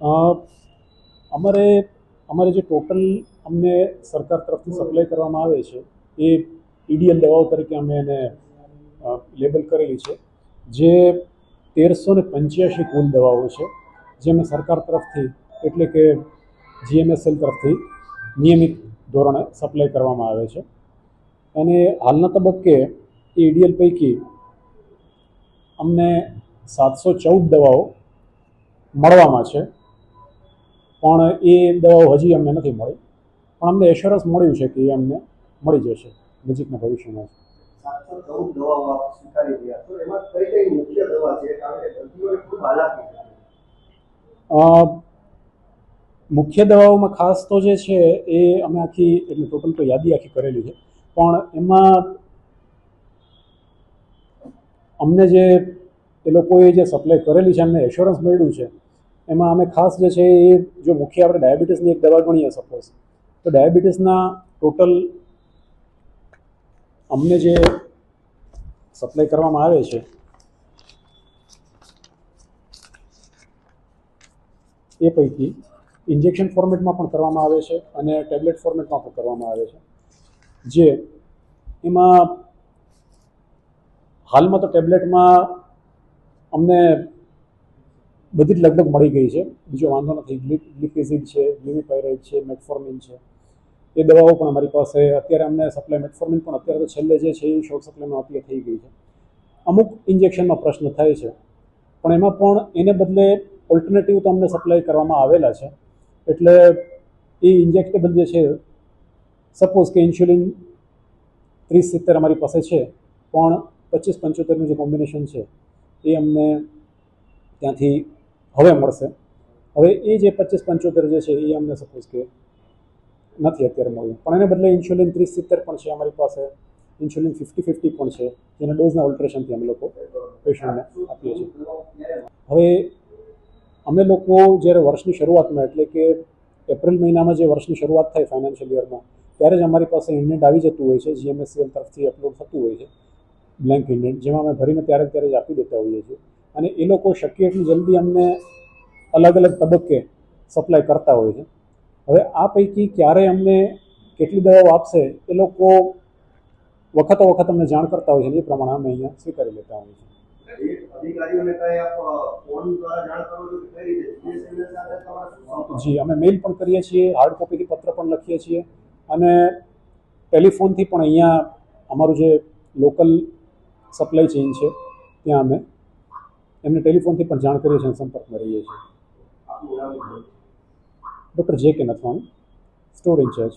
અમારે અમારે જે ટોટલ અમને સરકાર તરફથી સપ્લાય કરવામાં આવે છે, એ ઇડીએલ દવાઓ તરીકે અમે એને લેબલ કરેલી છે, જે તેરસો ને પંચ્યાસી કુલ દવાઓ છે, જે અમે સરકાર તરફથી, એટલે કે જીએમએસએલ તરફથી નિયમિત ધોરણે સપ્લાય કરવામાં આવે છે. અને હાલના તબક્કે એ ઈડીએલ પૈકી અમને સાતસો ચૌદ દવાઓ મળવામાં છે. પણ એ દવાઓ હજી અમને નથી મળી. પણ અમને એશ્યોરન્સ મળ્યું છે કે એ અમને મળી જશે નજીકના ભવિષ્યમાં. મુખ્ય દવાઓમાં ખાસ તો જે છે એ અમે આખી એટલે ટોટલ તો યાદી આખી કરેલી છે. પણ એમાં અમને જે એ લોકોએ જે સપ્લાય કરેલી છે અમને એશ્યોરન્સ મળ્યું છે એમાં અમે ખાસ જે છે એ જો મુખ્ય આપણે ડાયાબિટીસની એક દવા ગણીએ સપોઝ તો ડાયાબિટીસના ટોટલ અમને જે સપ્લાય કરવામાં આવે છે, એ પૈકી ઇન્જેક્શન ફોર્મેટમાં પણ કરવામાં આવે છે અને ટેબ્લેટ ફોર્મેટમાં પણ કરવામાં આવે છે. જે એમાં હાલમાં તો ટેબ્લેટમાં અમને બધી જ લગભગ મળી ગઈ છે. બીજો વાંધો નથી. ગ્લિપ છે ગ્લિમિપાયરાઇડ છે, મેટફોર્મિન છે. એ દવાઓ પણ અમારી પાસે અત્યારે અમને સપ્લાય મેટફોર્મિન પણ અત્યારે તો છેલ્લે જે છે એ શોર્ટ સપ્લાયમાં અપ્લાય થઈ ગઈ છે. અમુક ઇન્જેક્શનમાં પ્રશ્ન થાય છે. પણ એમાં પણ એને બદલે ઓલ્ટરનેટિવ તો અમને સપ્લાય કરવામાં આવેલા છે. એટલે એ ઇન્જેક્ટેબલ જે છે સપોઝ કે ઇન્સ્યુલિન ત્રીસ સિત્તેર અમારી પાસે છે, પણ પચીસ પંચોતેરનું જે કોમ્બિનેશન છે, એ અમને ત્યાંથી હવે મળશે. હવે એ જે પચીસ પંચોતેર જે છે, એ અમને સપોઝ કે નથી અત્યારે મળ્યું. પણ એને બદલે ઇન્સ્યુલિન ત્રીસ સિત્તેર પણ છે અમારી પાસે. ઇન્સ્યુલિન ફિફ્ટી ફિફ્ટી પણ છે. જેના ડોઝના ઓલ્ટ્રેશનથી અમે લોકો પેશન્ટને આપીએ છીએ. હવે અમે લોકો જ્યારે વર્ષની શરૂઆતમાં, એટલે કે એપ્રિલ મહિનામાં જે વર્ષની શરૂઆત થાય ફાઇનાન્શિયલ યરમાં ત્યારે જ અમારી પાસે ઇન્ડેન્ટ આવી જતું હોય છે. જીએમએસસીએલ તરફથી અપલોડ થતું હોય છે. બ્લેન્ક ઇન્ડેન્ટ જેમાં અમે ભરીને ત્યારે ત્યારે જ આપી દેતા હોઈએ છીએ. અને એ લોકો શક્ય એટલી જલ્દી અમને અલગ અલગ તબક્કે સપ્લાય કરતા હોય છે. હવે આ પૈકી ક્યારે અમને કેટલી દવાઓ આપશે એ લોકો વખતો વખત અમને જાણ કરતા હોય છે એ પ્રમાણે અમે અહીંયા સ્વીકારી લેતા હોઈએ છીએ? જી અમે મેઇલ પણ કરીએ છીએ હાર્ડ કોપીથી પત્ર પણ લખીએ છીએ અને ટેલિફોનથી પણ અહીંયા અમારું જે લોકલ સપ્લાય ચેઇન છે ત્યાં અમે એમને ટેલિફોનથી પણ જાણ કરીએ છીએ સંપર્કમાં રહીએ છીએ. ડૉક્ટર જે કે નથવાણી, સ્ટોર ઇન્ચાર્જ